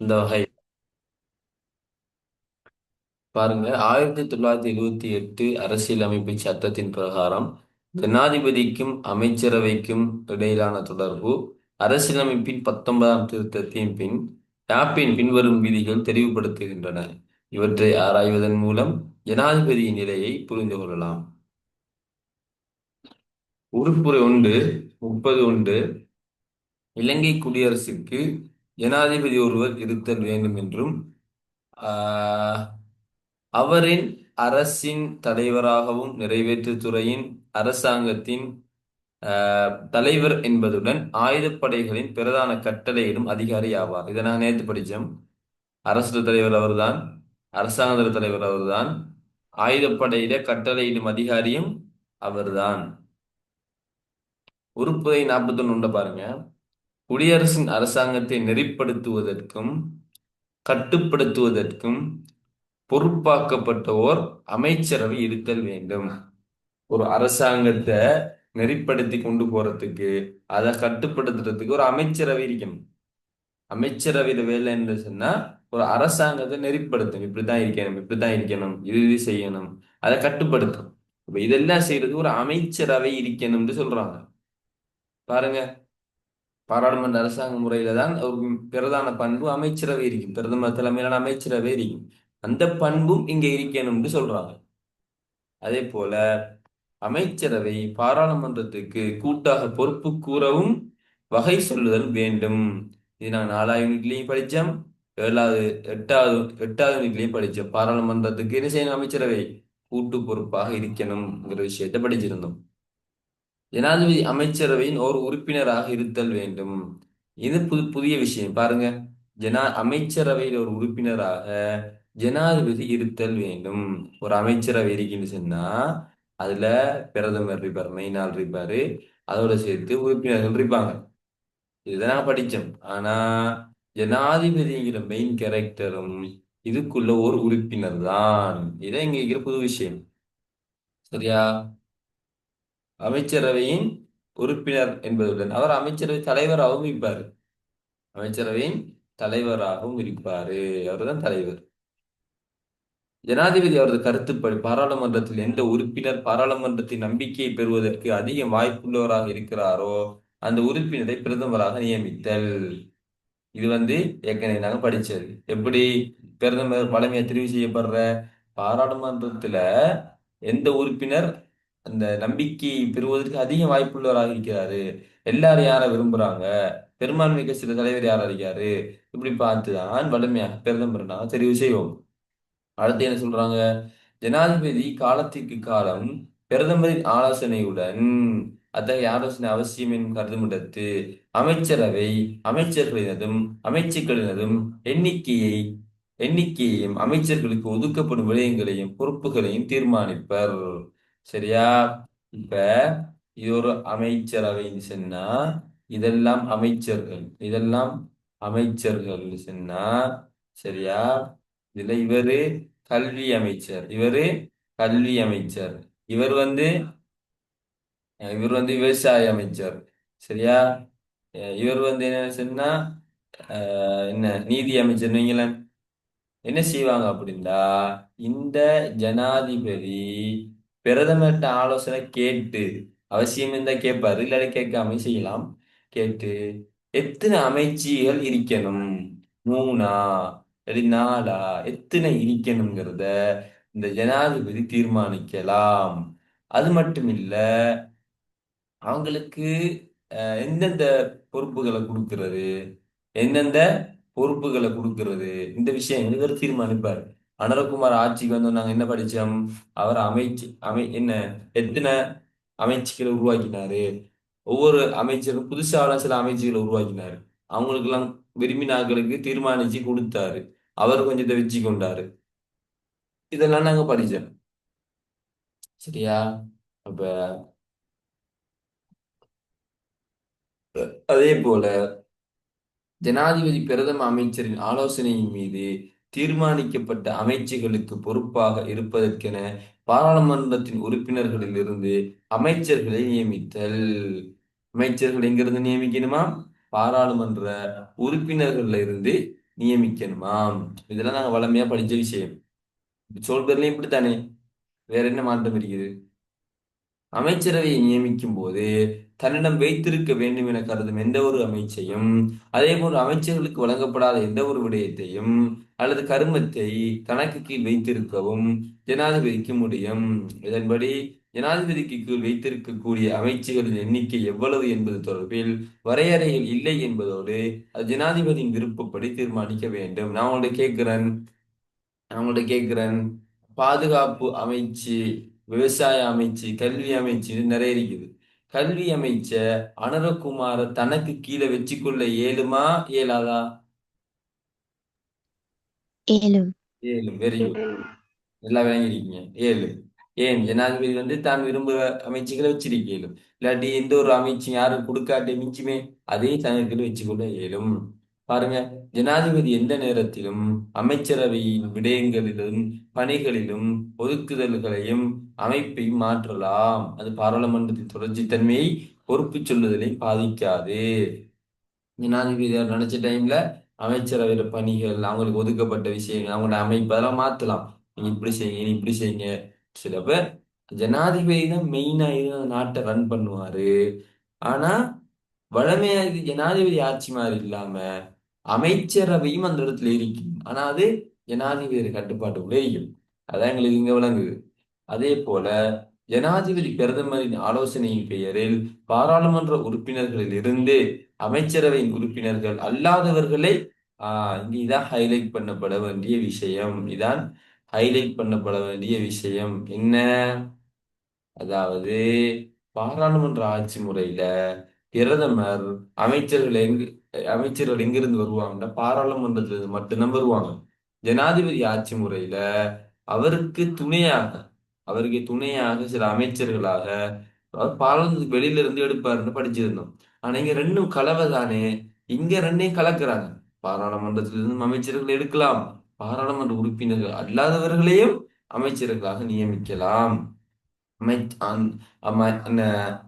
இந்த வகை. பாருங்க ஆயிரத்தி தொள்ளாயிரத்தி எழுவத்தி எட்டு அரசியலமைப்பு சட்டத்தின் பிரகாரம் ஜனாதிபதிக்கும் அமைச்சரவைக்கும் இடையிலான தொடர்பு அரசியலமைப்பின் பத்தொன்பதாம் திருத்தத்தின் பின் யாப்பின் பின்வரும் விதிகள் தெரிவுபடுத்துகின்றன. இவற்றை ஆராய்வதன் மூலம் ஜனாதிபதியின் நிலையை புரிந்து கொள்ளலாம். உறுப்புரை ஒன்று முப்பது ஒன்று இலங்கை குடியரசுக்கு ஜனாதிபதி ஒருவர் இருத்தல் வேண்டும் என்றும் ஆஹ், அவரின் அரசின் தலைவராகவும் நிறைவேற்றுத்துறையின் அரசாங்கத்தின் ஆஹ், தலைவர் என்பதுடன் ஆயுதப்படைகளின் பிரதான கட்டளையிடும் அதிகாரி ஆவார். இதை நான் நேற்று படித்தோம் அரசு தலைவர் அவர்தான் அரசாங்க தலைவர் அவர்தான் ஆயுதப்படையில கட்டளையிடும் அதிகாரியும் அவர்தான். உறுப்புரை நாற்பத்தி ஒன்று பாருங்க. குடியரசின் அரசாங்கத்தை நெறிப்படுத்துவதற்கும் கட்டுப்படுத்துவதற்கும் பொறுப்பாக்கப்பட்ட ஓர் அமைச்சரவை இருத்தல் வேண்டும். ஒரு அரசாங்கத்தை நெறிப்படுத்தி கொண்டு போறதுக்கு அதை கட்டுப்படுத்துறதுக்கு ஒரு அமைச்சரவை இருக்கணும். அமைச்சரவையில வேலை என்ன சொன்னா ஒரு அரசாங்கத்தை நெறிப்படுத்தும் இப்படிதான் இருக்கணும் இப்படிதான் இருக்கணும் இது இது செய்யணும் அதை கட்டுப்படுத்தும் இப்ப இதெல்லாம் செய்யறது ஒரு அமைச்சரவை இருக்கணும்னு சொல்றாங்க. பாருங்க. பாராளுமன்ற அரசாங்க முறையில தான் ஒரு பிரதான பண்பு அமைச்சரவை இருக்கும். பிரதமர் தலைமையிலான அமைச்சரவை இருக்கும். அந்த பண்பும் இங்க இருக்கணும்னு சொல்றாங்க. அதே போல அமைச்சரவை பாராளுமன்றத்துக்கு கூட்டாக பொறுப்பு கூறவும் வகை சொல்லுதல் வேண்டும். இது நான் நாலாவது யூனிட்லயும் படித்தோம் ஏழாவது எட்டாவது எட்டாவது யூனிட்லயும் படித்தோம் பாராளுமன்றத்துக்கு என்ன செய்யணும்? அமைச்சரவை கூட்டு பொறுப்பாக இருக்கணும்ங்கிற விஷயத்தை படிச்சிருந்தோம். ஜனாதிபதி அமைச்சரவையின் ஒரு உறுப்பினராக இருத்தல் வேண்டும். இது புது புதிய விஷயம். பாருங்க. ஜனா அமைச்சரவையில் ஒரு உறுப்பினராக ஜனாதிபதி இருத்தல் வேண்டும். ஒரு அமைச்சரவை இருக்குன்னு சொன்னா அதுல பிரதமர் இருப்பார் மெயின் ஆள் இருப்பாரு. அதோட சேர்த்து உறுப்பினர்கள் இருப்பாங்க. இதுதான் நாங்க படிச்சோம். ஆனா ஜனாதிபதிங்கிற மெயின் கேரக்டரும் இதுக்குள்ள ஒரு உறுப்பினர் தான். இதான் இங்க இருக்கிற புது விஷயம். சரியா? அமைச்சரவையின் உறுப்பினர் என்பதுடன் அவர் அமைச்சரவை தலைவராகவும் இருப்பார். அமைச்சரவையின் தலைவராகவும் இருப்பாரு. அவர்தான் தலைவர். ஜனாதிபதி அவரது கருத்துப்படி பாராளுமன்றத்தில் எந்த உறுப்பினர் பாராளுமன்றத்தின் நம்பிக்கையை பெறுவதற்கு அதிக வாய்ப்புள்ளவராக இருக்கிறாரோ அந்த உறுப்பினரை பிரதமராக நியமித்தல். இது வந்து ஏற்கனவே நாங்கள் படிச்சது. எப்படி பிரதமர் பழமையை தெரிவு செய்யப்படுற பாராளுமன்றத்துல எந்த உறுப்பினர் அந்த நம்பிக்கை பெறுவதற்கு அதிக வாய்ப்புள்ளவராக இருக்கிறாரு. எல்லாரும் யாரை விரும்புறாங்க? பெரும்பான்மைக்கு சில தலைவர் யாரா இருக்காரு? இப்படி பார்த்துதான் வலிமையாக பிரதமர் தெரிவு செய்வோம். அடுத்து என்ன சொல்றாங்க? ஜனாதிபதி காலத்திற்கு காலம் பிரதமரின் ஆலோசனையுடன் அத்தகைய ஆலோசனை அவசியம் எனும் கருதுமிடத்து அமைச்சரவை அமைச்சர்களினதும் அமைச்சுக்களினதும் எண்ணிக்கையை எண்ணிக்கையையும் அமைச்சர்களுக்கு ஒதுக்கப்படும் விடயங்களையும் பொறுப்புகளையும் தீர்மானிப்பர். சரியா? இப்ப இது ஒரு அமைச்சரவைன்னு சொன்னா இதெல்லாம் அமைச்சர்கள் இதெல்லாம் அமைச்சர்கள் சொன்னா சரியா? இதுல இவரு கல்வி அமைச்சர் இவரு கல்வி அமைச்சர் இவர் வந்து இவர் வந்து விவசாய அமைச்சர் சரியா? அஹ் இவர் வந்து என்ன சொன்னா அஹ் என்ன நீதி அமைச்சர் நீங்களேன் என்ன செய்வாங்க அப்படின்னா இந்த ஜனாதிபதி பிரதமர்கிட்ட ஆலோசனை கேட்டு அவசியம் இருந்தா கேட்பாரு இல்லாட்டி கேட்காம செய்யலாம். கேட்டு எத்தனை அமைச்சிகள் இருக்கணும்? மூணா? இல்லாட்டி நாலா? எத்தனை இருக்கணுங்கிறத இந்த ஜனாதிபதி தீர்மானிக்கலாம். அது மட்டும் இல்ல அவங்களுக்கு அஹ், எந்தெந்த பொறுப்புகளை கொடுக்கறது? எந்தெந்த பொறுப்புகளை கொடுக்கறது? இந்த விஷயங்கள் இவர் தீர்மானிப்பார். அனலகுமார் ஆட்சிக்கு வந்து நாங்க என்ன படிச்சோம்? அவர் அமைச்சு அமை என்ன எத்தனை அமைச்சுகளை உருவாக்கினாரு? ஒவ்வொரு அமைச்சரும் புதுசாக சில அமைச்சுகளை உருவாக்கினாரு. அவங்களுக்கு எல்லாம் விரும்பினாக்களுக்கு தீர்மானிச்சு கொடுத்தாரு. அவர் கொஞ்சத்தை வச்சு கொண்டாரு. இதெல்லாம் நாங்க படிச்சோம். சரியா? அப்ப அதே போல ஜனாதிபதி பிரதம அமைச்சரின் ஆலோசனையின் மீது தீர்மானிக்கப்பட்ட அமைச்சுகளுக்கு பொறுப்பாக இருப்பதற்கென பாராளுமன்றத்தின் உறுப்பினர்களிலிருந்து அமைச்சர்களை நியமித்தல். அமைச்சர்கள் எங்கிருந்து நியமிக்கணுமா? பாராளுமன்ற உறுப்பினர்கள்ல இருந்து நியமிக்கணுமாம் இதெல்லாம் நாங்க வளமையா படிச்ச விஷயம். சொல்றதுலயும் இப்படித்தானே. வேற என்ன மாற்றம் இருக்குது? அமைச்சரவையை நியமிக்கும் போது தன்னிடம் வைத்திருக்க வேண்டும் என கருதும் எந்த ஒரு அமைச்சையும் அதே போன்று அமைச்சர்களுக்கு வழங்கப்படாத எந்த ஒரு விடயத்தையும் அல்லது கருமத்தை தனக்கு கீழ் வைத்திருக்கவும் ஜனாதிபதிக்கு முடியும். இதன்படி ஜனாதிபதிக்கு கீழ் வைத்திருக்கக்கூடிய அமைச்சுகளின் எண்ணிக்கை எவ்வளவு என்பது தொடர்பில் வரையறைகள் இல்லை என்பதோடு அது ஜனாதிபதியின் விருப்பப்படி தீர்மானிக்க வேண்டும். நான் உங்கள்ட்ட கேட்கிறேன். நான் உங்கள்ட்ட கேட்கிறேன். பாதுகாப்பு அமைச்சு விவசாய அமைச்சு கல்வி அமைச்சு நிறைய இருக்குது. கல்வி அமைச்ச அனரகுமார தனக்கு கீழே வச்சுக்கொள்ள இயலுமா? இயலாதா? ஏழு. ஏழு வெரி குட் நல்லா விளங்கிருக்கீங்க ஏழு. ஏன்? ஜனாதிபதி வந்து தான் விரும்புகிற அமைச்சுகளை வச்சிருக்க இயலும் இல்லாட்டி எந்த ஒரு அமைச்சும் யாரும் கொடுக்காட்டி மிஞ்சுமே அதே தனக்குள்ள வச்சுக்கொள்ள இயலும் பாருங்க ஜனாதிபதி எந்த நேரத்திலும் அமைச்சரவையின் விடயங்களிலும் பணிகளிலும் ஒதுக்குதல்களையும் அமைப்பையும் மாற்றலாம். அது பாராளுமன்றத்தின் தொடர்ச்சித்தன்மையை பொறுப்பு சொல்லுதலை பாதிக்காது. ஜனாதிபதி நினைச்ச டைம்ல அமைச்சரவையில பணிகள் அவங்களுக்கு ஒதுக்கப்பட்ட விஷயங்கள் அவங்களோட அமைப்பு அதெல்லாம் மாத்தலாம். நீங்கள் இப்படி செய்யுங்க நீ இப்படி செய்யுங்க. சில பேர் ஜனாதிபதி தான் மெயினா இருந்து நாட்டை ரன் பண்ணுவாரு. ஆனா வளமையாக இது ஜனாதிபதி ஆட்சி மாதிரி இல்லாம அமைச்சரவையும் அந்த இடத்துல இருக்கும். ஆனா அது ஜனாதிபதி கட்டுப்பாட்டுக்குள்ளே இருக்கும். அதான் எங்களுக்கு இங்கே விளங்குது. அதே போல ஜனாதிபதி பிரதமரின் ஆலோசனையின் பெயரில் பாராளுமன்ற உறுப்பினர்களில் இருந்து அமைச்சரவையின் உறுப்பினர்கள் அல்லாதவர்களை ஆஹ் இதான் ஹைலைட் பண்ணப்பட வேண்டிய விஷயம். இதான் ஹைலைட் பண்ணப்பட வேண்டிய விஷயம். என்ன? அதாவது பாராளுமன்ற ஆட்சி முறையில பிரதமர் அமைச்சர்கள் எங்கு அமைச்சர்கள் எங்கிருந்து வருவாங்கன்னா பாராளுமன்றத்திலிருந்து மட்டும்தான் வருவாங்க. ஜனாதிபதி ஆட்சி முறையில அவருக்கு துணையாக அவருக்கு துணையாக சில அமைச்சர்களாக பாராளுமன்றத்துக்கு வெளியில இருந்து எடுப்பாருன்னு படிச்சிருந்தோம். ஆனா இங்க ரெண்டும் கலவை தானே. இங்க ரெண்டையும் கலக்குறாங்க. பாராளுமன்றத்திலிருந்து அமைச்சர்கள் எடுக்கலாம். பாராளுமன்ற உறுப்பினர்கள் அல்லாதவர்களையும் அமைச்சர்களாக நியமிக்கலாம். அம- அந்த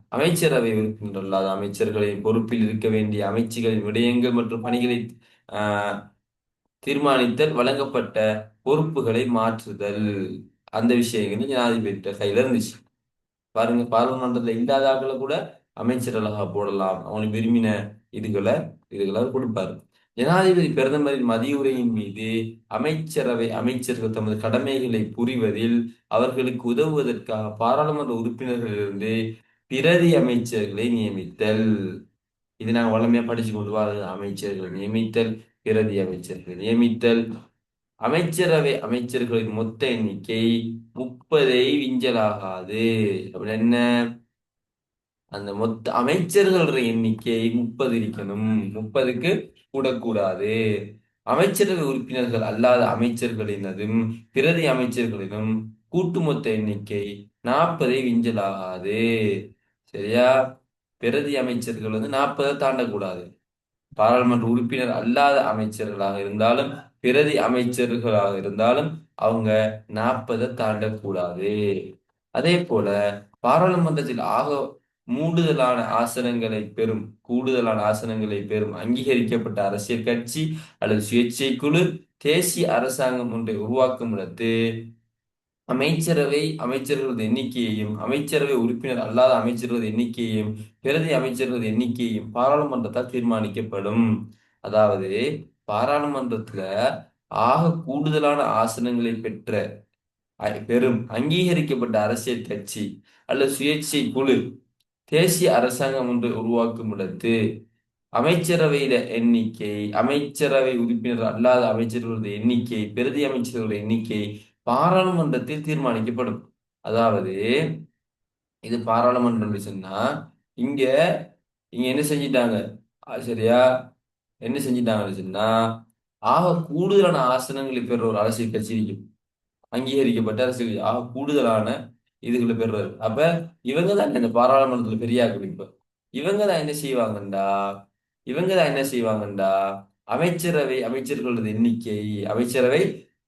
அமைச்சரவை உறுப்பினர் அல்லாத அமைச்சர்களை பொறுப்பில் இருக்க வேண்டிய அமைச்சுகளின் விடயங்கள் மற்றும் பணிகளை ஆஹ், தீர்மானித்தல் வழங்கப்பட்ட பொறுப்புகளை மாற்றுதல். அந்த விஷயங்கள் ஜனாதிபதி கையில இருந்துச்சு. பாருங்க பாராளுமன்றத்தில் இல்லாத ஆட்களை கூட அமைச்சர்களாக போடலாம். அவனுக்கு விரும்பின இதுகளை இதுகளை கொடுப்பார் கொடுப்பாரு. ஜனாதிபதி பிரதமரின் மதியுரையின் மீது அமைச்சரவை அமைச்சர்கள் தமது கடமைகளை புரிவதில் அவர்களுக்கு உதவுவதற்காக பாராளுமன்ற உறுப்பினர்களிலிருந்து பிரதி அமைச்சர்களை நியமித்தல். இது நாங்கள் வளமையா படிச்சு கொண்டு வர அமைச்சர்களை நியமித்தல் பிரதி அமைச்சர்கள் நியமித்தல். அமைச்சரவை அமைச்சர்களின் மொத்த எண்ணிக்கை முப்பதை விஞ்சலாகாது. அப்படி என்ன? அந்த மொத்த அமைச்சர்களோட எண்ணிக்கை முப்பது இருக்கணும். முப்பதுக்கு கூடக்கூடாது. அமைச்சரவை உறுப்பினர்கள் அல்லாத அமைச்சர்களினதும் பிரதி அமைச்சர்களினும் கூட்டு மொத்த எண்ணிக்கை நாற்பதை விஞ்சலாகாது. சரியா? பிரதி அமைச்சர்கள் வந்து நாற்பதை தாண்டக்கூடாது. பாராளுமன்ற உறுப்பினர் அல்லாத அமைச்சர்களாக இருந்தாலும் பிரதி அமைச்சர்களாக இருந்தாலும் அவங்க நாற்பதை தாண்டக்கூடாது. அதே போல பாராளுமன்றத்தில் ஆக மூடுதலான ஆசனங்களை பெறும் கூடுதலான ஆசனங்களை பெறும். அங்கீகரிக்கப்பட்ட அரசியல் கட்சி அல்லது சுயேட்சை குழு தேசிய அரசாங்கம் ஒன்றை உருவாக்கும் இடத்து. அமைச்சரவை அமைச்சர்களது எண்ணிக்கையையும் அமைச்சரவை உறுப்பினர் அல்லாத அமைச்சர்களது எண்ணிக்கையையும் பிரதி அமைச்சர்களது எண்ணிக்கையையும் பாராளுமன்றத்தால் தீர்மானிக்கப்படும். அதாவது பாராளுமன்றத்துல ஆக கூடுதலான ஆசனங்களை பெற்ற பெரும் அங்கீகரிக்கப்பட்ட அரசியல் கட்சி அல்லது சுயேட்சை குழு தேசிய அரசாங்கம் ஒன்று உருவாக்கும் இடத்து அமைச்சரவையில எண்ணிக்கை அமைச்சரவை உறுப்பினர் அல்லாத அமைச்சர்களுடைய எண்ணிக்கை பிரதி அமைச்சர்களோட எண்ணிக்கை பாராளுமன்றத்தில் தீர்மானிக்கப்படும். அதாவது இது பாராளுமன்றம் சொன்னா இங்க இங்க என்ன செஞ்சிட்டாங்க? ஆ, சரியா? என்ன செஞ்சிட்டாங்கன்னு சொன்னா ஆக கூடுதலான ஆசனங்களை பெற ஒரு அரசியல் கட்சி அங்கீகரிக்கப்பட்ட அரசியல் ஆக கூடுதலான இதுகளை பெறுறாரு அப்ப இவங்க தான் இந்த பாராளுமன்றத்துல பெரிய ஆட்கள் இப்ப இவங்க தான் என்ன செய்வாங்கண்டா? இவங்க தான் என்ன செய்வாங்கண்டா? அமைச்சரவை அமைச்சர்களோட எண்ணிக்கை அமைச்சரவை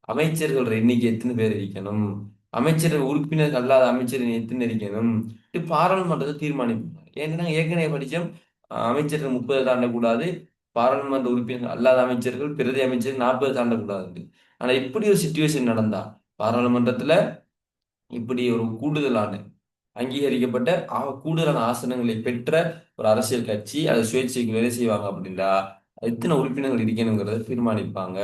அமைச்சர்களோட எண்ணிக்கை எத்தனை பேர் இருக்கணும் அமைச்சரவை உறுப்பினர் அல்லாத அமைச்சரின் எத்தனை இருக்கணும் இது பாராளுமன்றத்தை தீர்மானிப்பாங்க ஏன்னா ஏற்கனவே படிச்சோம் அமைச்சர்கள் முப்பது தாண்டக்கூடாது பாராளுமன்ற உறுப்பினர் அல்லாத அமைச்சர்கள் பிரதி அமைச்சர்கள் நாற்பது தாண்டக்கூடாது. ஆனா இப்படி ஒரு சுச்சுவேஷன் நடந்தா பாராளுமன்றத்துல இப்படி ஒரு கூடுதலான அங்கீகரிக்கப்பட்ட ஆ- கூடுதலான ஆசனங்களை பெற்ற ஒரு அரசியல் கட்சி அதை சுயேட்சைக்கு வேலை செய்வாங்க அப்படின்னா எத்தனை உறுப்பினர்கள் இருக்கணுங்கிறத தீர்மானிப்பாங்க.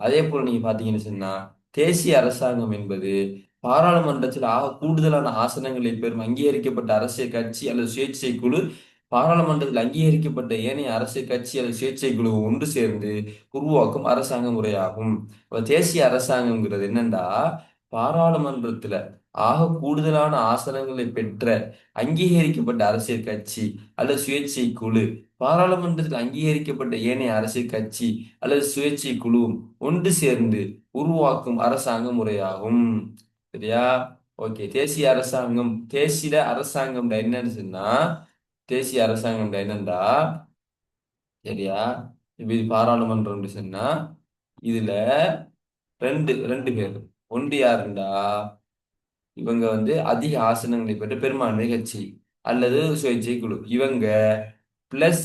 அதே போல நீங்க பார்த்தீங்கன்னு சொன்னா தேசிய அரசாங்கம் என்பது பாராளுமன்றத்தில் ஆக கூடுதலான ஆசனங்களை பெறும் அங்கீகரிக்கப்பட்ட அரசியல் கட்சி அல்லது சுயேட்சை குழு பாராளுமன்றத்தில் அங்கீகரிக்கப்பட்ட ஏனைய அரசியல் கட்சி அல்லது சுயேட்சை குழு ஒன்று சேர்ந்து உருவாக்கும் அரசாங்க முறையாகும். தேசிய அரசாங்கம்ங்கிறது என்னென்னா பாராளுமன்றத்துல ஆக கூடுதலான ஆசனங்களை பெற்ற அங்கீகரிக்கப்பட்ட அரசியல் கட்சி அல்லது சுயேட்சை குழு பாராளுமன்றத்தில் அங்கீகரிக்கப்பட்ட ஏனைய அரசியல் கட்சி அல்லது சுயேட்சை குழுவும் ஒன்று சேர்ந்து உருவாக்கும் அரசாங்க முறையாகும். சரியா? ஓகே. தேசிய அரசாங்கம் தேசிய அரசாங்கம் என்னன்னு சொன்னா தேசிய அரசாங்கம் என்னண்டா? சரியா? இப்ப இது பாராளுமன்றம் சொன்னா இதுல ரெண்டு ரெண்டு பேர். ஒன்று யாருண்டா? இவங்க வந்து அதிக ஆசனங்களை பெற்ற பெரும்பான்மை கட்சி அல்லது சுயேட்சை குழு. இவங்க பிளஸ்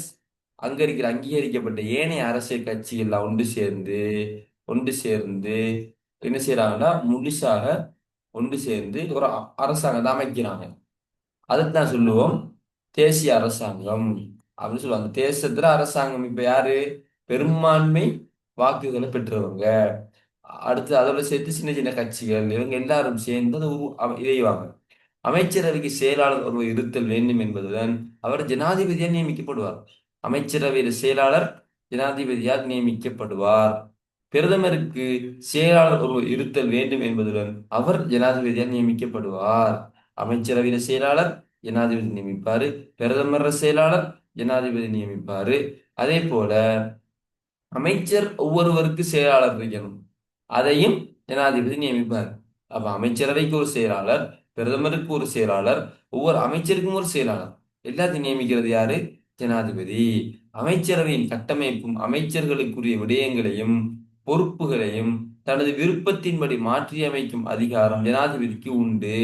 அங்க இருக்கிற அங்கீகரிக்கப்பட்ட ஏனைய அரசியல் கட்சிகள் ஒன்று சேர்ந்து ஒன்று சேர்ந்து என்ன செய்யறாங்கன்னா முழுசாக ஒன்று சேர்ந்து ஒரு அ- அரசாங்கத்தை அமைக்கிறாங்க. அதைத்தான் சொல்லுவோம் தேசிய அரசாங்கம் அப்படின்னு சொல்லுவாங்க. தேசத்துல அரசாங்கம் இப்ப யாரு? பெரும்பான்மை வாக்குகளை பெற்றவங்க. அடுத்து அதோட சேர்த்து சின்ன சின்ன கட்சிகள் இவங்க எல்லாரும் சேர்ந்து அதை அமைச்சரவைக்கு செயலாளர் ஒருவர் இருத்தல் வேண்டும் என்பதுடன் அவர் ஜனாதிபதியால் நியமிக்கப்படுவார். அமைச்சரவையில் செயலாளர் ஜனாதிபதியால் நியமிக்கப்படுவார். பிரதமருக்கு செயலாளர் ஒருவர் இருத்தல் வேண்டும் என்பதுடன் அவர் ஜனாதிபதியால் நியமிக்கப்படுவார். அமைச்சரவையில் செயலாளர் ஜனாதிபதி நியமிப்பாரு. பிரதமர் செயலாளர் ஜனாதிபதி நியமிப்பாரு. அதே போல அமைச்சர் ஒவ்வொருவருக்கு செயலாளர் இருக்கணும். அதையும் ஜனாதிபதி நியமிப்பார். அப்ப அமைச்சரவைக்கு ஒரு செயலாளர் பிரதமருக்கு ஒரு செயலாளர் ஒவ்வொரு அமைச்சருக்கும் ஒரு செயலாளர். எல்லாத்தையும் நியமிக்கிறது யாரு? ஜனாதிபதி. அமைச்சரவையின் கட்டமைப்பும் அமைச்சர்களுக்குரிய விடயங்களையும் பொறுப்புகளையும் தனது விருப்பத்தின்படி மாற்றி அமைக்கும் அதிகாரம் ஜனாதிபதிக்கு உண்டு.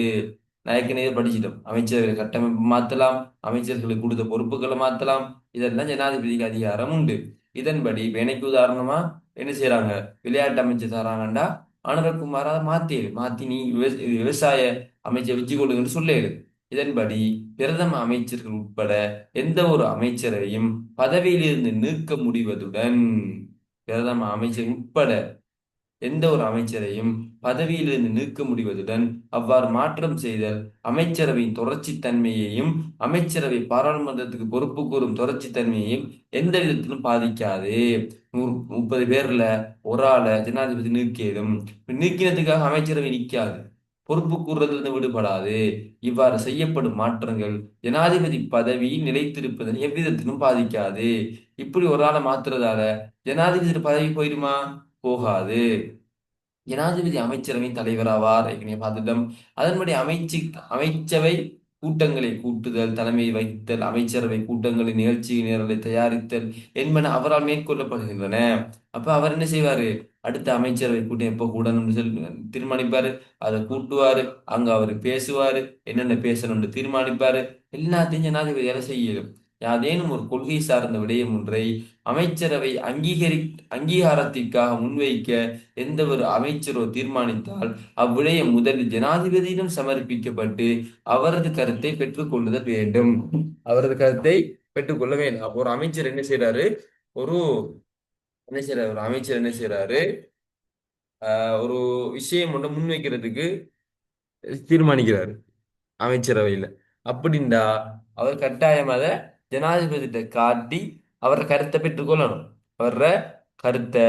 நான் படிச்சிட்டோம். அமைச்சரவை கட்டமைப்பு மாத்தலாம் அமைச்சர்களுக்கு கொடுத்த பொறுப்புகளை மாத்தலாம். இதெல்லாம் ஜனாதிபதிக்கு அதிகாரம் உண்டு. இதன்படி இப்ப எனக்கு உதாரணமா என்ன செய்யறாங்க விளையாட்டு அமைச்சர் தராங்கண்டா? அனுரகுமார் அதை மாத்திடு மாத்தி நீ விவசாய அமைச்சர் வச்சு கொள்ளுங்கன்னு சொல்லிடு இதன்படி பிரதம அமைச்சர்கள் உட்பட எந்த ஒரு அமைச்சரையும் பதவியிலிருந்து நீக்க முடிவதுடன் பிரதம அமைச்சர் உட்பட எந்த ஒரு அமைச்சரையும் பதவியிலிருந்து நீக்க முடிவதுடன் அவ்வாறு மாற்றம் செய்தல் அமைச்சரவையின் தொடர்ச்சி தன்மையையும் அமைச்சரவை பாராளுமன்றத்துக்கு பொறுப்பு கூறும் தொடர்ச்சி தன்மையையும் எந்த விதத்திலும் பாதிக்காது. நூறு முப்பது பேர்ல ஒரு ஆளை ஜனாதிபதி நீக்கியதும் நீக்கினதுக்காக அமைச்சரவை நிற்காது பொறுப்பு கூறுறதிலிருந்து விடுபடாது. இவ்வாறு செய்யப்படும் மாற்றங்கள் ஜனாதிபதி பதவியில் நிலைத்திருப்பதன் எவ்விதத்திலும் பாதிக்காது. இப்படி ஒரு ஆளை மாத்துறதால ஜனாதிபதி பதவி போயிடுமா? போகாது. ஜனாதிபதி அமைச்சரவையின் தலைவராவார் ஏற்கனவே பார்த்துட்டோம். அதன்படி அமைச்சு அமைச்சவை கூட்டங்களை கூட்டுதல் தலைமை வைத்தல் அமைச்சரவை கூட்டங்களை நிகழ்ச்சி நிரலை தயாரித்தல் என்பன அவரால் மேற்கொள்ளப்படுகின்றன. அப்ப அவர் என்ன செய்வாரு? அடுத்த அமைச்சரவை கூட்டம் எப்போ கூடணும்னு சொல்லி தீர்மானிப்பாரு. அதை கூட்டுவாரு. அங்க அவர் பேசுவாரு. என்னென்ன பேசணும்னு தீர்மானிப்பாரு. எல்லாத்தையும் ஜனாதிபதியால செய்யலும் யாதேனும் ஒரு கொள்கை சார்ந்த விடயம் ஒன்றை அமைச்சரவை அங்கீகரி அங்கீகாரத்திற்காக முன்வைக்க எந்த ஒரு அமைச்சரோ தீர்மானித்தால் அவ்விடயம் முதலில் ஜனாதிபதியிடம் சமர்ப்பிக்கப்பட்டு அவரது கருத்தை பெற்றுக்கொள்ளுதல் வேண்டும். அவரது கருத்தை பெற்றுக்கொள்ள வேண்டும். அப்போ ஒரு அமைச்சர் என்ன செய்யறாரு ஒரு என்ன செய்யறாரு ஒரு அமைச்சர் என்ன செய்யறாரு ஆஹ் ஒரு விஷயம் ஒன்று முன்வைக்கிறதுக்கு தீர்மானிக்கிறாரு அமைச்சரவையில. அப்படின்டா அவர் கட்டாயம் அதை ஜனாதிபதியிட்ட காட்டி அவர கருத்தை பெற்றுக்கொள்ளணும் அவர கருத்தை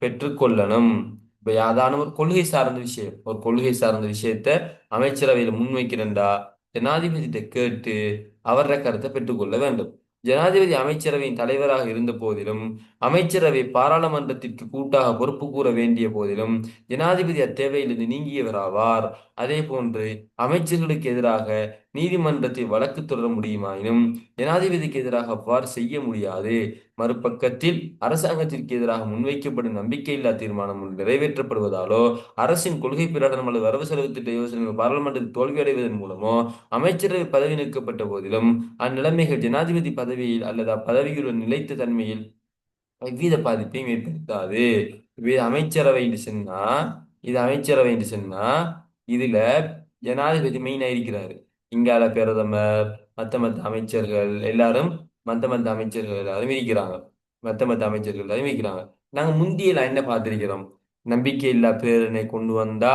பெற்றுக்கொள்ளணும் இப்ப யாதான ஒரு கொள்கை சார்ந்த விஷயம் ஒரு கொள்கை சார்ந்த விஷயத்த அமைச்சரவையில் முன்வைக்கிறேன்டா ஜனாதிபதிகிட்ட கேட்டு அவர கருத்தை பெற்றுக்கொள்ள வேண்டும். ஜனாதிபதி அமைச்சரவையின் தலைவராக இருந்த போதிலும் அமைச்சரவை பாராளுமன்றத்திற்கு கூட்டாக பொறுப்பு கூற வேண்டிய போதிலும் ஜனாதிபதி அத்தேவையிலிருந்து நீங்கியவராவார் அதே போன்று அமைச்சர்களுக்கு எதிராக நீதிமன்றத்தில் வழக்கு தொடர முடியுமாயினும் ஜனாதிபதிக்கு எதிராக அவ்வாறு செய்ய முடியாது. மறுபக்கத்தில் அரசாங்கத்திற்கு எதிராக முன்வைக்கப்படும் நம்பிக்கையில்லா தீர்மானம் நிறைவேற்றப்படுவதாலோ அரசின் கொள்கை பிரகடனம் அல்லது வரவு செலவு திட்ட யோசனைகள் பாராளுமன்றத்தில் தோல்வியடைவதன் மூலமோ அமைச்சரவை பதவி நீக்கப்பட்ட போதிலும் அந்நிலைமைகள் ஜனாதிபதி பதவியில் அல்லது அப்பதவியுடன் நிலைத்த தன்மையில் எவ்வித பாதிப்பையும் ஏற்படுத்தாது. இது அமைச்சரவை சொன்னா இது அமைச்சரவை சொன்னா இதுல ஜனாதிபதி மெயினா இருக்கிறாரு. இங்கால பிரதமர் மத்த மத்த அமைச்சர்கள் எல்லாரும் மத்த மத்த அமைச்சர்கள் எல்லாரும் இருக்கிறாங்க மத்த மத்த அமைச்சர்கள் எல்லாரும் இருக்கிறாங்க நாங்க முந்தியெல்லாம் என்ன பார்த்திருக்கிறோம். நம்பிக்கை இல்லா கொண்டு வந்தா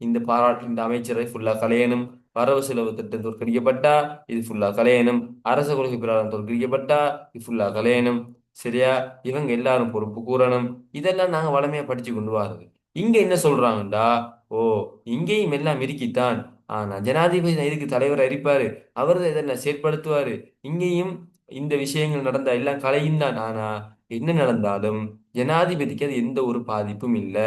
இந்த பாராட்டு இந்த அமைச்சரை ஃபுல்லா கலையணும் வரவு செலவு திட்டம் தோற்கடிக்கப்பட்டா இது ஃபுல்லா கலையணும் அரச கொள்கை பிரகாரம் தோற்கடிக்கப்பட்டா இது ஃபுல்லா கலையணும் சரியா? இவங்க எல்லாரும் பொறுப்பு கூறணும். இதெல்லாம் நாங்க வளமையா படிச்சு கொண்டு வர்றது. இங்க என்ன சொல்றாங்கடா ஓ இங்கேயும் எல்லாம் இருக்கித்தான் ஆனா ஜனாதிபதி இதுக்கு தலைவர் அறிப்பாரு அவர் இதை இதெல்லாம் செயற்படுத்துவாரு. இங்கேயும் இந்த விஷயங்கள் நடந்தா எல்லாம் கலையும் தான். ஆனா என்ன நடந்தாலும் ஜனாதிபதிக்கு அது எந்த ஒரு பாதிப்பும் இல்ல.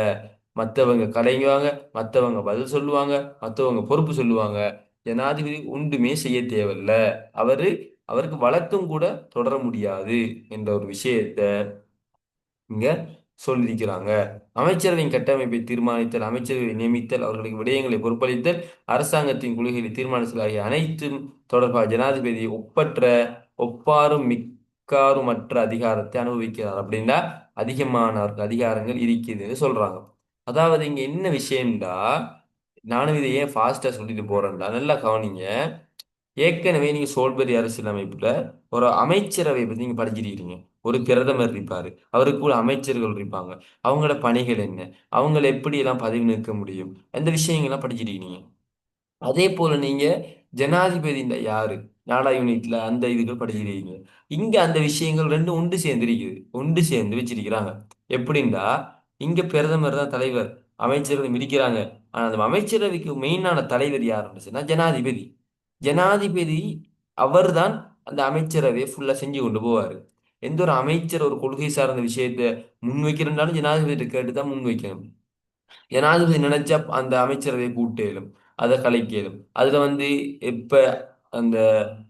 மத்தவங்க கலைங்குவாங்க மத்தவங்க பதில் சொல்லுவாங்க மத்தவங்க பொறுப்பு சொல்லுவாங்க. ஜனாதிபதி ஒன்றுமே செய்ய தேவையில்ல. அவரு அவருக்கு வழக்கம் கூட தொடர முடியாது என்ற ஒரு விஷயத்த இங்க சொல்லியிருக்கிறாங்க. அமைச்சரவையின் கட்டமைப்பை தீர்மானித்தல் அமைச்சர்களை நியமித்தல் அவர்களுக்கு விடயங்களை பொறுப்பளித்தல் அரசாங்கத்தின் கொள்கைகளை தீர்மானித்தல் ஆகிய அனைத்தும் தொடர்பாக ஜனாதிபதி ஒப்பற்ற ஒப்பாரும் மிக்காருமற்ற அதிகாரத்தை அனுபவிக்கிறார் அப்படின்னா அதிகமானவர்கள் அதிகாரங்கள் இருக்குதுன்னு சொல்றாங்க. அதாவது இங்க என்ன விஷயம்டா? நானும் இதை ஏன் ஃபாஸ்டா சொல்லிட்டு போறேன்டா. நல்லா கவனிங்க. ஏற்கனவே நீங்க சோல்பரி அரசியலமைப்புல ஒரு அமைச்சரவை பத்தி நீங்க படிச்சிருக்கீங்க ஒரு பிரதமர் இருப்பாரு. அவருக்கு கூட அமைச்சர்கள் இருப்பாங்க. அவங்களோட பணிகள் என்ன? அவங்கள எப்படி எல்லாம் பதவி நிற்க முடியும்? அந்த விஷயங்கள்லாம் படிச்சிருக்கீங்க அதே போல நீங்க ஜனாதிபதி இந்த யாரு? நாடா யூனிட்ல அந்த இதுகள் படிச்சிருக்கீங்க இங்க அந்த விஷயங்கள் ரெண்டும் ஒன்று சேர்ந்து இருக்குது ஒன்று சேர்ந்து வச்சிருக்கிறாங்க. எப்படின்னா இங்க பிரதமர் தான் தலைவர். அமைச்சர்கள் இருக்கிறாங்க ஆனா அந்த அமைச்சரவைக்கு மெயினான தலைவர் யாருன்னு சொன்னா ஜனாதிபதி. ஜனாதிபதி அவர்தான் அந்த அமைச்சரவையை ஃபுல்லா செஞ்சு கொண்டு போவாரு. எந்த ஒரு அமைச்சர் ஒரு கொள்கை சார்ந்த விஷயத்தை முன்வைக்கிறன்றாலும் ஜனாதிபதி கேட்டு தான் முன்வைக்கணும் ஜனாதிபதி நினைச்சா அந்த அமைச்சரவை கூட்டேலும் அதை கலைக்கலும் அதுல வந்து இப்போ அந்த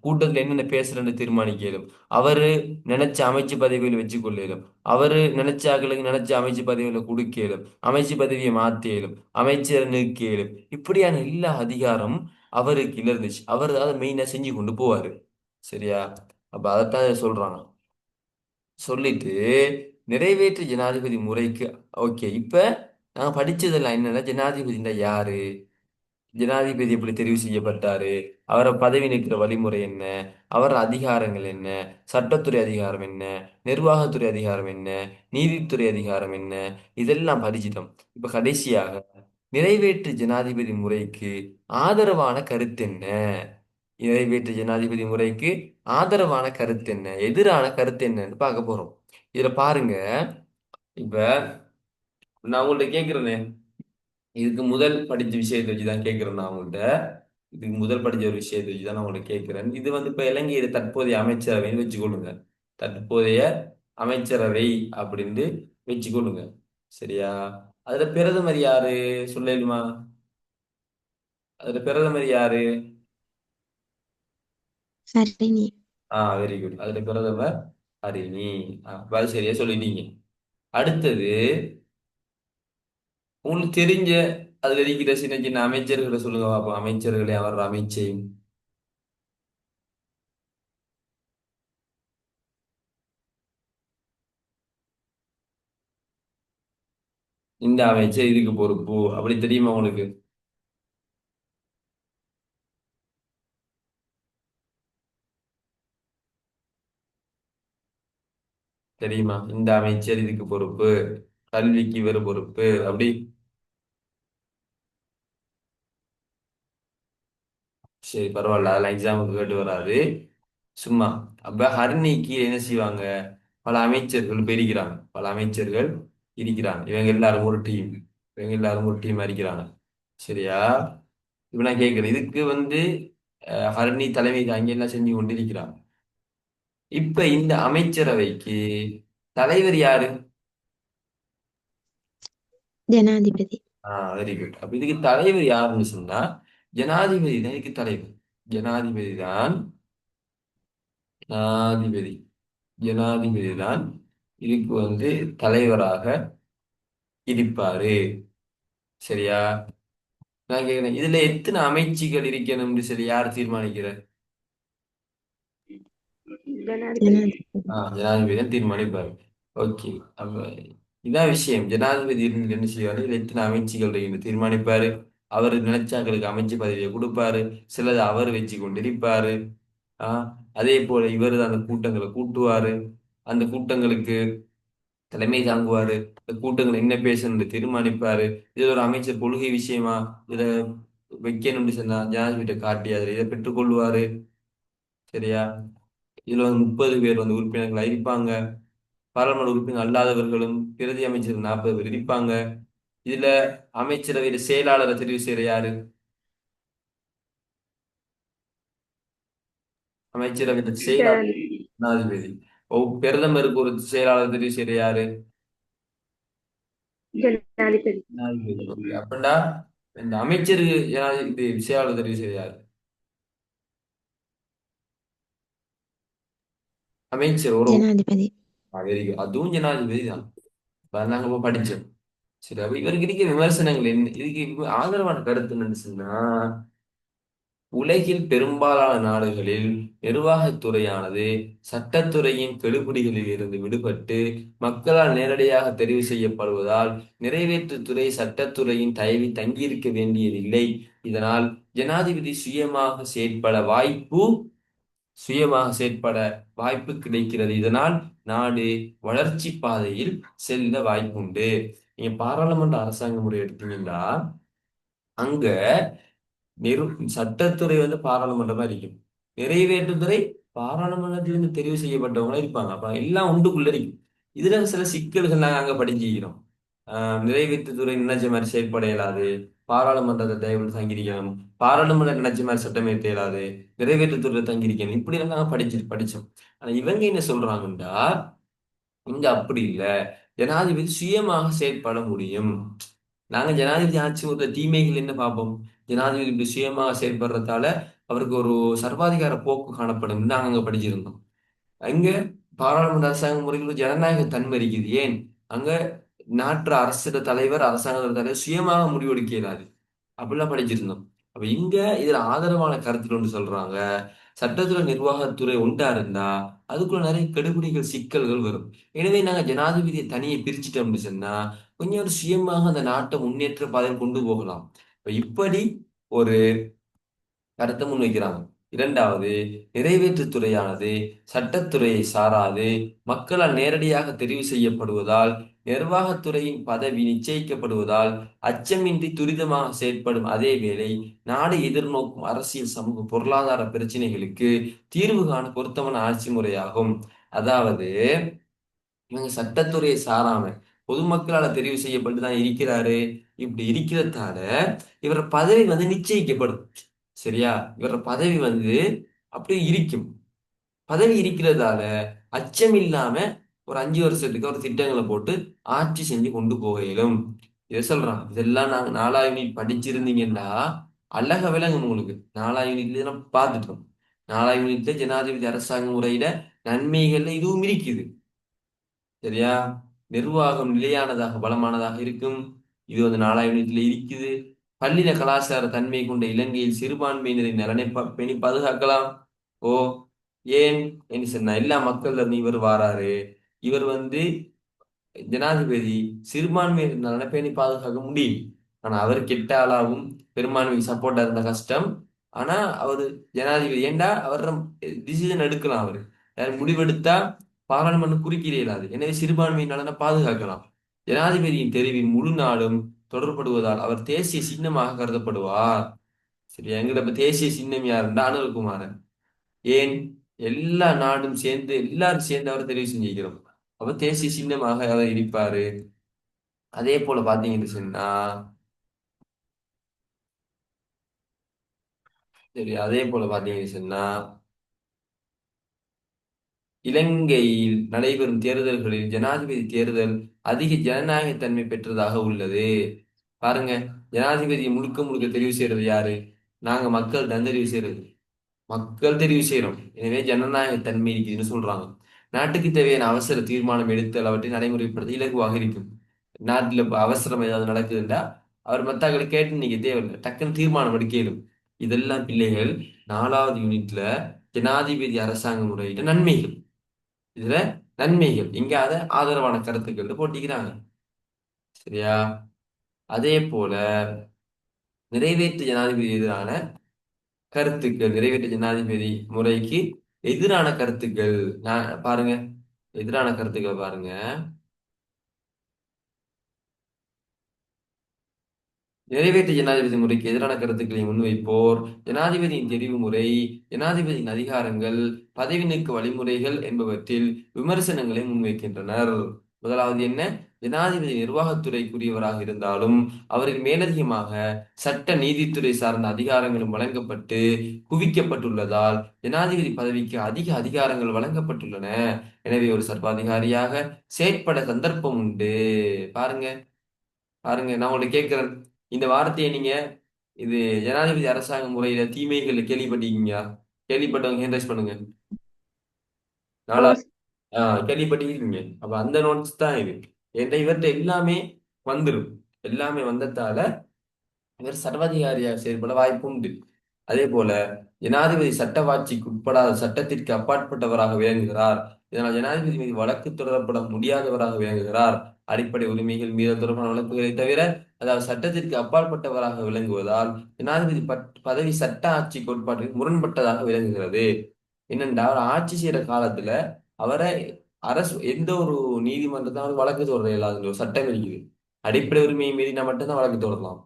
கூட்டத்துல என்னென்ன பேசுறேன்னு தீர்மானிக்கலும் அவரு நினைச்ச அமைச்சு பதவியில் வச்சு கொள்ளலும் அவரு நினைச்ச ஆக்களுக்கு நினைச்ச அமைச்சு பதவியில கொடுக்கலும் அமைச்சு பதவியை மாத்தேலும் அமைச்சர் நீக்கலும் இப்படியான எல்லா அதிகாரம் அவருக்கு இருந்துச்சு. அவர் அதை மெயினாக செஞ்சு கொண்டு போவாரு. சரியா? அப்ப அதைத்தான் சொல்றாங்க. சொல்லிட்டு நிறைவேற்று ஜனாதிபதி முறைக்கு ஓகே இப்ப நாங்கள் படித்ததெல்லாம் என்னன்னா ஜனாதிபதினா யாரு? ஜனாதிபதி எப்படி தெரிவு செய்யப்பட்டாரு? அவரை பதவி நிற்கிற வழிமுறை என்ன? அவர் அதிகாரங்கள் என்ன? சட்டத்துறை அதிகாரம் என்ன? நிர்வாகத்துறை அதிகாரம் என்ன? நீதித்துறை அதிகாரம் என்ன? இதெல்லாம் படிச்சிட்டோம். இப்ப கடைசியாக நிறைவேற்று ஜனாதிபதி முறைக்கு ஆதரவான கருத்து என்ன? நிறைவேற்று ஜனாதிபதி முறைக்கு ஆதரவான கருத்து என்ன? எதிரான கருத்து என்னன்னு பார்க்க போறோம். இதுல பாருங்க. இப்ப நான் உங்கள்ட்ட கேட்கிறேனே இதுக்கு முதல் படிச்ச விஷயத்தை வச்சுதான் கேட்கிறேன் நான் உங்கள்கிட்ட இதுக்கு முதல் படிச்ச ஒரு விஷயத்தை வச்சு தான் நான் உங்கள்ட்ட கேட்கிறேன் இது வந்து இப்ப இலங்கையில தற்போதைய அமைச்சரவைன்னு வச்சுக்கொள்ளுங்க. தற்போதைய அமைச்சரவை அப்படின்னு வச்சுக்கொள்ளுங்க. சரியா? அதுல பிரதமர் யாரு? சொல்லலுமா அதுல பிரதமர் யாரு? சரி ஆ வெரி குட் அதுல பிரதமர் ஹரிணி அது சரியா சொல்லிட்டீங்க. அடுத்தது உங்களுக்கு தெரிஞ்ச அதுல இருக்கிற சின்ன சின்ன அமைச்சர்களை சொல்லுங்க பாப்போம். அமைச்சர்களை அவர் அமைச்சையும். இந்த அமைச்சர் இதுக்கு பொறுப்பு அப்படி தெரியுமா உங்களுக்கு தெரியுமா? இந்த அமைச்சர் இதுக்கு பொறுப்பு கல்விக்கு இவர் பொறுப்பு அப்படி. சரி பரவாயில்ல அதெல்லாம் எக்ஸாமுக்கு கேட்டு வராது. சும்மா அப்ப ஹரிணிக்கு என்ன செய்வாங்க? பல அமைச்சர்கள் பெருகிறாங்க பல அமைச்சர்கள் இருக்கிறாங்க இவங்க எல்லாரும் ஒரு டீம் இவங்க எல்லாரும் ஒரு டீம் இருக்கிறாங்க சரியா? இப்ப நான் கேட்கிறேன். இதுக்கு வந்து ஹரிணி தலைமை தாங்கி எல்லாம் செஞ்சு கொண்டிருக்கிறாங்க. இப்ப இந்த அமைச்சரவைக்கு தலைவர் யாரு? ஜனாதிபதி. ஆ வெரி குட் அப்ப இதுக்கு தலைவர் யாருன்னு சொன்னா ஜனாதிபதி தான் இதுக்கு தலைவர். ஜனாதிபதி தான் ஜனாதிபதி. ஜனாதிபதி தான் இதுக்கு வந்து தலைவராக இருப்பாரு. சரியா? நான் கேக்குறேன். இதுல எத்தனை அமைச்சுகள் இருக்கணும்னு சொல்லி யார் தீர்மானிக்கிற? ஜனாதிபதி. தான் தீர்மானிப்பாரு. ஓகே. அப்ப இதான் விஷயம். ஜனாதிபதி என்ன செய்வாரு? இதுல எத்தனை அமைச்சுகள் இருக்குன்னு தீர்மானிப்பாரு. அவர் நினைச்சாக்களுக்கு அமைச்சு பதவியை கொடுப்பாரு. சிலது அவர் வச்சு கொண்டிருப்பாரு ஆஹ் அதே போல இவர் அந்த கூட்டங்களை கூட்டுவாரு. அந்த கூட்டங்களுக்கு தலைமை தாங்குவாரு. இந்த கூட்டங்கள் என்ன பேசணும்னு தீர்மானிப்பாரு. இது ஒரு அமைச்சர் கொள்கை விஷயமா இத வைக்கணும்னு சொன்னா ஜனாதிபதிட்ட காட்டி அதில் இதை பெற்றுக்கொள்வாரு சரியா? இதுல வந்து முப்பது பேர் வந்து உறுப்பினர்கள் இருப்பாங்க பாராளுமன்ற உறுப்பினர் அல்லாதவர்களும் பிரதி அமைச்சர் நாற்பது பேர் இருப்பாங்க இதுல அமைச்சரவையில செயலாளரை தெரிவு செய்யற யாரு? அமைச்சரவையில செயலாளர் ஜனாதிபதி. ஓ பிரதமருக்கு ஒரு செயலாளர் தெரிவு செய்யற யாரு? அப்படின்னா இந்த அமைச்சருக்கு ஜனாதிபதி செயலாளர் தெரிவு செய்யற யாரு? அமைச்சர் ஒரு வெரி குட் அதுவும் ஜனாதிபதி தான். நாங்க இப்ப படிச்சோம். சரி அப்ப இவருக்கு இருக்க விமர்சனங்கள் என்ன? இதுக்கு ஆதரவான கருத்து என்னன்னு சொன்னா உலகில் பெரும்பாலான நாடுகளில் நிர்வாகத்துறையானது சட்டத்துறையின் கெடுபிடிகளில் இருந்து விடுபட்டு மக்களால் நேரடியாக தெரிவு செய்யப்படுவதால் நிறைவேற்றுத்துறை சட்டத்துறையின் தயவில் தங்கியிருக்க வேண்டியதில்லை இதனால் ஜனாதிபதி சுயமாக செயற்பட வாய்ப்பு சுயமாக செயற்பட வாய்ப்பு கிடைக்கிறது. இதனால் நாடு வளர்ச்சி பாதையில் செல்ல வாய்ப்பு உண்டு நீங்க பாராளுமன்ற அரசாங்க முறை எடுத்தீங்கன்னா அங்க நிரு சட்டத்துறை வந்து பாராளுமன்றமா இருக்கும். நிறைவேற்றுத்துறை பாராளுமன்றத்திலிருந்து தெரிவு செய்யப்பட்டவங்களும் இருப்பாங்க. அப்ப எல்லாம் உண்டுக்குள்ள இருக்கும். இதுல சில சிக்கல்கள் நாங்க அங்க படிஞ்சுக்கிறோம். ஆஹ் நிறைவேற்றுத்துறை நினைச்ச மாதிரி செயல்பட இயலாது. பாராளுமன்றத்தை தயவு தங்கியிருக்கணும். பாராளுமன்ற நினைச்ச மாதிரி சட்டம் ஏற்ற இயலாது. நிறைவேற்றுத்துறை தங்கியிருக்கணும். இப்படி எல்லாம் நாங்க படிச்சு படிச்சோம். ஆனா இவங்க என்ன சொல்றாங்கன்னா இங்க அப்படி இல்லை. ஜனாதிபதி சுயமாக செயற்பட முடியும். நாங்க ஜனாதிபதி ஆட்சி ஒரு தீமைகள் என்ன பார்ப்போம்? ஜனாதிபதி இப்படி சுயமாக செயல்படுறதால அவருக்கு ஒரு சர்வாதிகார போக்கு காணப்படும். நாங்க அங்க படிச்சிருந்தோம். அங்க பாராளுமன்ற அரசாங்க முறையில் ஜனநாயக தன்மை இருக்குது. ஏன்? அங்க நாட்டு அரசு தலைவர் அரசாங்க தலைவர் சுயமாக முடிவெடுக்க இயலாது. அப்படிலாம் படிச்சிருந்தோம். அப்ப இங்க இதுல ஆதரவான கருத்துக்கள் ஒன்று சொல்றாங்க. சட்டத்துறை நிர்வாகத்துறை ஒன்றா இருந்தா அதுக்குள்ள நிறைய கெடுபிடிகள் சிக்கல்கள் வரும். எனவே நாங்க ஜனாதிபதியை தனியை பிரிச்சுட்டோம்னு சொன்னா கொஞ்சம் ஒரு சுயமாக அந்த நாட்டை முன்னேற்ற பாதையில் கொண்டு போகலாம். இப்படி ஒரு கருத்தை முன்வைக்கிறாங்க இரண்டாவது நிறைவேற்றுத்துறையானது சட்டத்துறையை சாராது மக்களால் நேரடியாக தெரிவு செய்யப்படுவதால் நிர்வாகத்துறையின் பதவி நிச்சயிக்கப்படுவதால் அச்சமின்றி துரிதமாக செயற்படும் அதே வேளை நாடு எதிர்நோக்கும் அரசியல் சமூக பொருளாதார பிரச்சனைகளுக்கு தீர்வு காண பொருத்தமான ஆட்சி முறையாகும். அதாவது இவங்க சட்டத்துறையை சாராம பொதுமக்களால் தெரிவு செய்யப்பட்டு தான் இருக்கிறாரு. இப்படி இருக்கிறதால இவரோட பதவி வந்து நிச்சயிக்கப்படும். சரியா? இவரோட பதவி வந்து அப்படியே இருக்கும். பதவி இருக்கிறதால அச்சம் இல்லாம ஒரு அஞ்சு வருஷத்துக்கு ஒரு திட்டங்களை போட்டு ஆட்சி செஞ்சு கொண்டு போக இயலும் இதை சொல்றான். இதெல்லாம் நாங்க நாலா யூனிட் படிச்சிருந்தீங்கன்னா அழக விளங்கும் உங்களுக்கு. நாலா யூனிட்ல நம்ம பார்த்துட்டோம். நாலா யூனிட்ல ஜனாதிபதி அரசாங்க முறையில நன்மைகள்ல இதுவும் இருக்குது. சரியா? நிர்வாகம் நிலையானதாக பலமானதாக இருக்கும். இது வந்து நாலா இருக்குது. பல்லின கலாச்சார தன்மை கொண்ட இலங்கையில் சிறுபான்மையினரின் நலனை பெணி பேணி பாதுகாக்கலாம். ஓ ஏன்? என்று சொன்னா எல்லா மக்கள்ல இருந்து இவர் வாராரு. இவர் வந்து ஜனாதிபதி சிறுபான்மையினர் நலனை பேணி பாதுகாக்க முடியும். ஆனா அவர் கெட்ட ஆளாகவும் பெரும்பான்மைக்கு சப்போர்ட்டா இருந்த கஷ்டம். ஆனா அவரு ஜனாதிபதி. ஏண்டா? அவர் டிசிஷன் எடுக்கலாம் அவரு. யார் முடிவெடுத்தா பாராளுமன்றம் குறுக்கீடு இயலாது. எனவே சிறுபான்மையின் நலனை பாதுகாக்கலாம். ஜனாதிபதியின் தெரிவின் முழு நாடும் தொடர்படுவதால் அவர் தேசிய சின்னமாக கருதப்படுவார். சரி எங்கிட்ட இப்ப தேசிய சின்னம் யாருன்னா அனுரகுமாரன். ஏன்? எல்லா நாடும் சேர்ந்து எல்லாரும் சேர்ந்து அவர் தெரிவு செஞ்சிருக்கிறோம். அவர் தேசிய சின்னமாக அவர் இருப்பாரு. அதே போல பாத்தீங்கன்னு சொன்னா சரி அதே போல பாத்தீங்கன்னு சொன்னா இலங்கையில் நடைபெறும் தேர்தல்களில் ஜனாதிபதி தேர்தல் அதிக ஜனநாயகத்தன்மை பெற்றதாக உள்ளது. பாருங்க ஜனாதிபதி முழுக்க முழுக்க தெரிவு செய்யறது யாரு? நாங்க மக்கள் தான் தெரிவு செய்யறது. மக்கள் தெரிவு செய்யறோம். எனவே ஜனநாயகத்தன்மை இருக்குதுன்னு சொல்றாங்க. நாட்டுக்கு தேவையான அவசர தீர்மானம் எடுத்தல் அவற்றை நடைமுறைப்படுத்த இலகுவாக இருக்கும். நாட்டில் அவசரம் ஏதாவது நடக்குதுண்டா? அவர் மத்தாக்களை கேட்டு நீங்க தேவையில்லை. டக்குன்னு தீர்மானம் எடுக்கலும். இதெல்லாம் பிள்ளைகள் நாலாவது யூனிட்ல ஜனாதிபதி அரசாங்க முறையிட்ட நன்மைகள். இதுல நன்மைகள். இங்க அதை ஆதரவான கருத்துக்கள் போட்டிக்கிறாங்க. சரியா? அதே போல நிறைவேற்று ஜனாதிபதி எதிரான கருத்துக்கள் நிறைவேற்று ஜனாதிபதி முறைக்கு எதிரான கருத்துக்கள் நான் பாருங்க. எதிரான கருத்துக்கள் பாருங்க. நிறைவேற்று ஜனாதிபதி முறைக்கு எதிரான கருத்துக்களை முன்வைப்போர். ஜனாதிபதியின் தெரிவு முறை ஜனாதிபதியின் அதிகாரங்கள் பதவி நீக்க வழிமுறைகள் என்பவற்றில் விமர்சனங்களை முன்வைக்கின்றனர். முதலாவது என்ன? ஜனாதிபதி நிர்வாகத்துறைக்குரியவராக இருந்தாலும் அவரின் மேலதிகமாக சட்ட நீதித்துறை சார்ந்த அதிகாரங்களும் வழங்கப்பட்டு குவிக்கப்பட்டுள்ளதால் ஜனாதிபதி பதவிக்கு அதிக அதிகாரங்கள் வழங்கப்பட்டுள்ளன. எனவே ஒரு சர்வாதிகாரியாக செயற்பட சந்தர்ப்பம் உண்டு. பாருங்க. பாருங்க நான் உங்களை கேட்கிறேன். இந்த வார்த்தையை நீங்க இது ஜனாதிபதி அரசாங்க முறையில தீமைகள் கேள்விப்பட்டிருக்கீங்க கேள்விப்பட்டவங்க ஹேண்ட் ரைஸ் பண்ணுங்க. நாளா ஆஹ் கேள்விப்பட்டிருக்கீங்க. அப்ப அந்த நோட்ஸ் தான் இது. என்கிட்ட இவர்கிட்ட எல்லாமே வந்துடும் எல்லாமே வந்ததால இவர் சர்வாதிகாரியாக செயல்பட வாய்ப்பு உண்டு. அதே போல ஜனாதிபதி சட்டவாட்சிக்கு உட்படாத சட்டத்திற்கு அப்பாற்பட்டவராக விளங்குகிறார். இதனால் ஜனாதிபதி மீது வழக்கு தொடரப்பட முடியாதவராக விளங்குகிறார். அடிப்படை உரிமைகள் மீற தொடர்பான வழக்குகளை தவிர அதாவது சட்டத்திற்கு அப்பாற்பட்டவராக விளங்குவதால் ஜனாதிபதி பதவி சட்ட ஆட்சி கோட்பாட்டிற்கு முரண்பட்டதாக விளங்குகிறது. என்னென்றால் அவர் ஆட்சி செய்யற காலத்துல அவரை அரசு எந்த ஒரு நீதிமன்றத்தாலும் வழக்கு தொடர இயலாது ஒரு சட்டம் இருக்குது. அடிப்படை உரிமையை மீறினா மட்டும்தான் வழக்கு தொடரலாம்.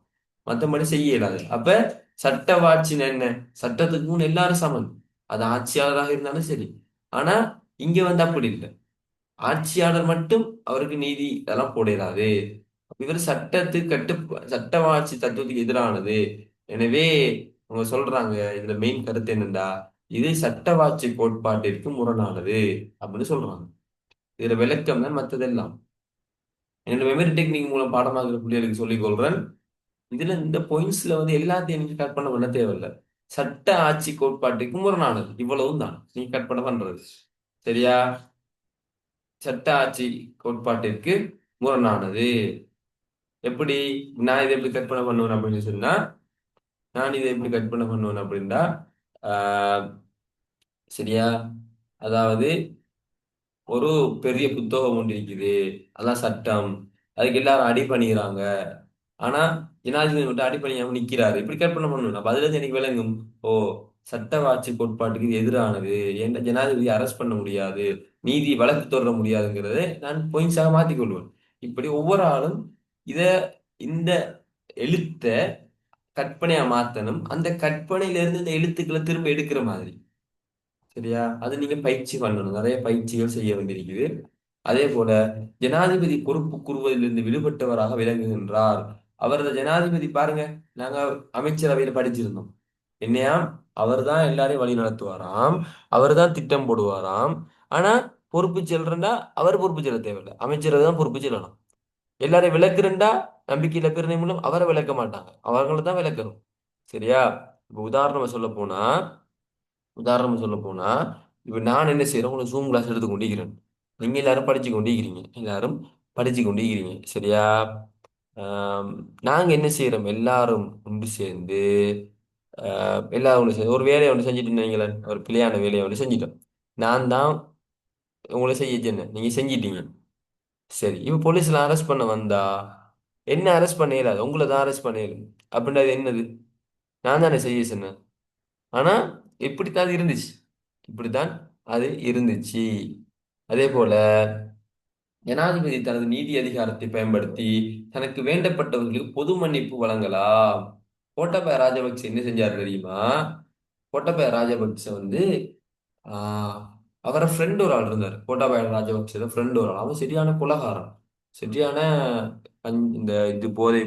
மற்றபடி செய்ய இயலாது. அப்ப சட்டவாட்சின்னு என்ன? சட்டத்துக்கு முன் எல்லாரும் சமன் அது ஆட்சியாளராக இருந்தாலும் சரி. ஆனா இங்க வந்து அப்படி இல்லை. ஆட்சியாளர் மட்டும் அவருக்கு நீதி இதெல்லாம் போடாது இவர் சட்டத்துக்கு கட்டு சட்டவாட்சி தத்துவத்துக்கு எதிரானது. எனவே அவங்க சொல்றாங்க இதுல மெயின் கருத்து என்னண்டா? இது சட்டவாட்சி கோட்பாட்டிற்கு முரணானது அப்படின்னு சொல்றாங்க. இதுல விளக்கம் தான் மற்றதெல்லாம் என்னோட மெமரி டெக்னிக் மூலம் பாடமாகிற பிள்ளைகளுக்கு சொல்லிக் கொள்றேன். இதுல இந்த பாயிண்ட்ஸ்ல வந்து எல்லாத்தையும் நீங்க கட் பண்ண பண்ண தேவையில்லை. சட்ட ஆட்சி கோட்பாட்டுக்கு முரணானது. இவ்வளவும் தான் நீங்க கட் பண்ண பண்றது. சரியா? சட்ட ஆட்சி கோட்பாட்டிற்கு முரணானது. எப்படி நான் இதை எப்படி கற்பனை பண்ணுவேன் அப்படின்னு சொன்னா நான் இதை எப்படி கற்பனை பண்ணுவேன் அப்படின்னா சரியா? அதாவது ஒரு பெரிய புத்தகம் ஒன்று இருக்குது. அதான் சட்டம். அதுக்கு எல்லாரும் அடி பண்ணிக்கிறாங்க ஆனா ஜனாதிபதி மட்டும் அடி பண்ணி நிக்கிறாரு. இப்படி கற்பனை பண்ணணும் அப்ப அதுல இருந்து எனக்கு விளங்கும். ஓ சட்டவாட்சி கோட்பாட்டுக்கு இது எதிரானது. என்ன ஜனாதிபதி அரெஸ்ட் பண்ண முடியாது. நீதி வழக்கு தொடர முடியாதுங்கிறத நான் பொயின்ஸாக பாயிண்ட்ஸாக மாத்திக்கொள்வேன் இப்படி ஒவ்வொரு ஆளும் இத இந்த எழுத்த கற்பனையா மாத்தணும். அந்த கற்பனையிலிருந்து இந்த எழுத்துக்களை திரும்ப எடுக்கிற மாதிரி. சரியா? அது நீங்க பயிற்சி பண்ணணும். நிறைய பயிற்சிகள் செய்ய வேண்டியிருக்குது. அதே போல ஜனாதிபதி பொறுப்பு கூறுவதிலிருந்து விடுபட்டவராக விளங்குகின்றார். அவரது ஜனாதிபதி பாருங்க நாங்க அமைச்சரவையில படிச்சிருந்தோம். என்னையாம்? அவர் தான் எல்லாரையும் வழி நடத்துவாராம். அவர் தான் திட்டம் போடுவாராம். ஆனா பொறுப்பு செல்றா அவர் பொறுப்பு செல்ல தேவையில்லை. அமைச்சர் தான் பொறுப்பு செல்லணும் எல்லாரையும் விளக்குறண்டா நம்பிக்கையில் இழப்பிறனை மூலம் அவரை விளக்க மாட்டாங்க. அவர்களை தான் விளக்கணும். சரியா? இப்போ உதாரணமா சொல்ல போனா உதாரணமா சொல்ல போனா இப்ப நான் என்ன செய்யறேன் உங்களுக்கு ஜூம் கிளாஸ் எடுத்து கொண்டிருக்கிறேன். நீங்க எல்லாரும் படிச்சு கொண்டிருக்கிறீங்க. எல்லாரும் படிச்சு கொண்டிருக்கிறீங்க. சரியா? நாங்க என்ன செய்யறோம் எல்லாரும் ஒன்று சேர்ந்து எல்லா ஒன்று ஒரு வேலையை ஒன்று செஞ்சுட்டு நீங்களேன் ஒரு பிள்ளையான வேலையை ஒன்று செஞ்சிட்டோம். நான் தான் உங்களை செய்ய சொன்னேன். நீங்கள் செஞ்சிட்டீங்க. சரி இப்போ போலீஸ்ல அரெஸ்ட் பண்ண வந்தா என்ன அரெஸ்ட் பண்ண இயலாது உங்களை தான் அரெஸ்ட் பண்ண இயலும் அப்படின்றது என்னது? நான் தானே செய்ய சொன்னேன். ஆனா இப்படித்தான் அது இருந்துச்சு. இப்படித்தான் அது இருந்துச்சு. அதே போல ஜனாதிபதி தனது நீதி அதிகாரத்தை பயன்படுத்தி தனக்கு வேண்டப்பட்டவர்களுக்கு பொது மன்னிப்பு வழங்கலாம். கோட்டபய ராஜபக்சே என்ன செஞ்சாரு தெரியுமா? கோட்டபய ராஜபக்சே வந்து அவரை ஃப்ரெண்ட் ஒரு ஆள் இருந்தார். கோட்டாபய ராஜபக்சே ஃப்ரெண்ட் ஒரு ஆள். அவன் சரியான குலகாரன். சரியான இந்த இது போதை